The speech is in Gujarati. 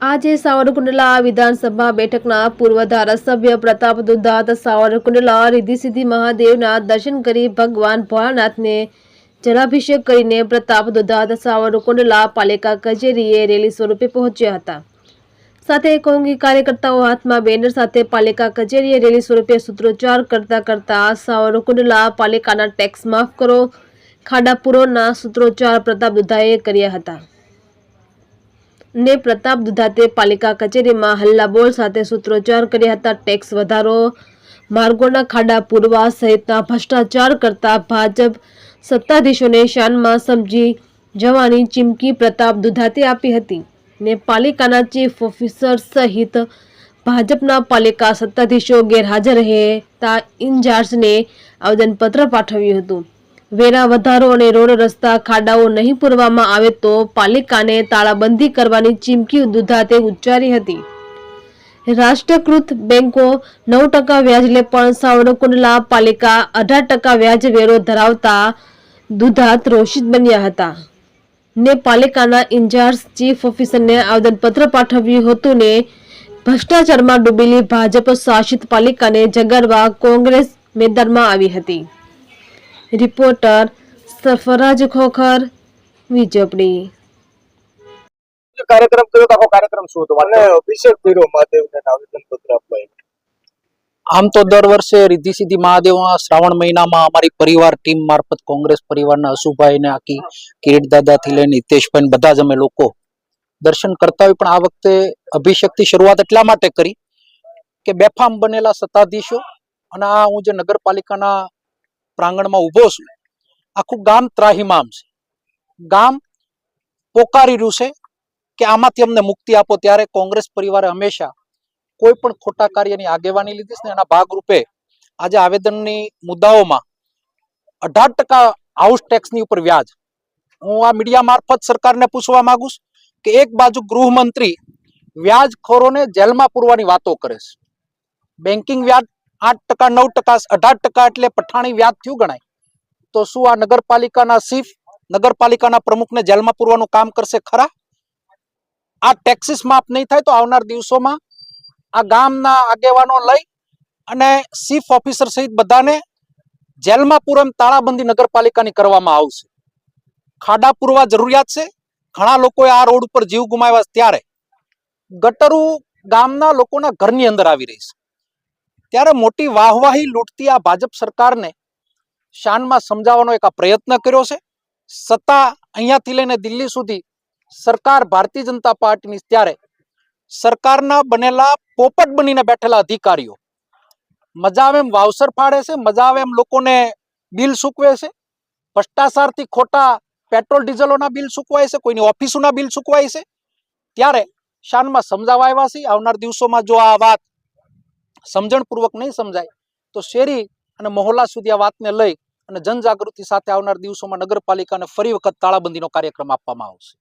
આજે સાવરકુંડલા વિધાનસભા બેઠકના પૂર્વ ધારાસભ્ય પ્રતાપ દુધાત સાવરકુંડલા રિદ્ધિ સિદ્ધિ મહાદેવના દર્શન કરી ભગવાન ભોળાનાથને જલાભિષેક કરીને પ્રતાપ દુધાત સાવરકુંડલા પાલિકા કચેરીએ રેલી સ્વરૂપે પહોંચ્યા હતા. સાથે કોંગી કાર્યકર્તાઓ હાથમાં બેનર સાથે પાલિકા કચેરીએ રેલી સ્વરૂપે સૂત્રોચ્ચાર કરતા કરતા સાવરકુંડલા પાલિકાના ટેક્સ માફ કરો ખાડા પૂરોના સૂત્રોચ્ચાર પ્રતાપ દુધાએ કર્યા હતા. ને પ્રતાપ દુધાતે પાલિકા કચેરીમાં હલ્લાબોલ સાથે સૂત્રોચ્ચાર કર્યા હતા. ટેક્સ વધારો, માર્ગોના ખાડા પૂરવા સહિતના ભ્રષ્ટાચાર કરતા ભાજપ સત્તાધીશોને શાનમાં સમજી જવાની ચીમકી પ્રતાપ દુધાતે આપી હતી. ને પાલિકાના ચીફ ઓફિસર સહિત ભાજપના પાલિકા સત્તાધીશો ગેરહાજર રહેતા ઇન્ચાર્જને આવેદનપત્ર પાઠવ્યું હતું. વેરા વધારો અને રોડ રસ્તા ખાડાઓ નહીં પૂરવામાં આવે તો પાલિકાને તાળાબંધી કરવાની ચીમકી દુધાતે ઉચ્ચારી હતી. રાષ્ટ્રકૃત બેંકો નવ ટકા વ્યાજ લે પણ સાવરકુંડલા પાલિકા અઢાર ટકા વ્યાજ વેરો ધરાવતા દુધાત રોષિત બન્યા હતા. ને પાલિકાના ઇન્ચાર્જ ચીફ ઓફિસરને આવેદનપત્ર પાઠવ્યું હતું ને ભ્રષ્ટાચારમાં ડૂબેલી ભાજપ શાસિત પાલિકાને જગાડવા કોંગ્રેસ મેદાનમાં આવી હતી. રિપોર્ટર સરફરાજ ખોખર વીજપડી. કાર્યક્રમ કર્યો તો આખો કાર્યક્રમ શું હતો? મને અભિષેક કર્યો મહાદેવને આવેદન પત્ર આપવા આમ તો દર વર્ષે રિદ્ધિ સિદ્ધિ મહાદેવના શ્રાવણ મહિનામાં અમારી પરિવાર ટીમ મારફત કોંગ્રેસ પરિવારના અશુભાઈ ને આખી કિરીટ દાદાથી લઈને હિતેશભાઈ બધા જ અમે લોકો દર્શન કરતા હોય. પણ આ વખતે અભિષેકથી શરૂઆત એટલા માટે કરી કે બેફામ બનેલા સત્તાધીશો અને આ હું જે નગરપાલિકાના પ્રાંગણમાં ઊભો છું. આખું ગામ ત્રાહિમામ છે. ગામ પોકારી રહ્યું છે કે આમાંથી અમને મુક્તિ આપો ત્યારે કોંગ્રેસ પરિવારે હંમેશા કોઈ પણ ખોટા કાર્યની આગેવાની લીધી છે એના ભાગરૂપે આજે આવેદનની મુદ્દાઓમાં અઢાર ટકા હાઉસ ટેક્સની ઉપર વ્યાજ. હું આ મીડિયા મારફત સરકારને પૂછવા માંગુ છું કે એક બાજુ ગૃહમંત્રી વ્યાજખોરોને જેલમાં પૂરવાની વાતો કરે છે. બેન્કિંગ વ્યાજ આઠ ટકા, નવ ટકા, અઢાર ટકા એટલે પઠાણી વ્યાજ થયું ગણાય. તો શું આ નગરપાલિકાના ચીફ નગરપાલિકાના પ્રમુખને જેલમાં પૂરવાનું કામ કરશે ખરા? આ ટેક્સીસ માફ નહીં થાય તો આવનાર દિવસોમાં આ ગામના આગેવાનો લઈ અને ચીફ ઓફિસર સહિત બધાને જેલમાં પૂરમ તાળાબંધી નગરપાલિકાની કરવામાં આવશે. ખાડા પૂરવા જરૂરિયાત છે. ઘણા લોકોએ આ રોડ ઉપર જીવ ગુમાવ્યા ત્યારે. ગટરું ગામના લોકોના ઘરની અંદર આવી રહી છે. ત્યારે મોટી વાહવાહી લૂંટતી આ ભાજપ સરકારને શાનમાં સમજાવવાનો એક આ પ્રયત્ન કર્યો છે. સત્તા અહીંયાથી લઈને દિલ્હી સુધી સરકાર ભારતીય જનતા પાર્ટીની ત્યારે સરકારના બનેલા પોપટ બનીને બેઠેલા અધિકારીઓ. મજા એમ વાવસર ફાડે છે, મજા આવે એમ લોકોને બિલ સૂકવે છે. ભ્રષ્ટાચારથી ખોટા પેટ્રોલ ડીઝલોના બિલ સૂકવાય છે, કોઈની ઓફિસોના બિલ ચૂકવાય છે. ત્યારે શાનમાં સમજાવવા છે, આવનાર દિવસોમાં જો આ વાત સમજણપૂર્વક નહીં સમજાય, તો શેરી અને મહોલ્લા સુધી આ વાતને લઈ અને જનજાગૃતિ સાથે આવનાર દિવસોમાં નગરપાલિકાને ફરી વખત તાળાબંધીનો કાર્યક્રમ આપવામાં આવશે.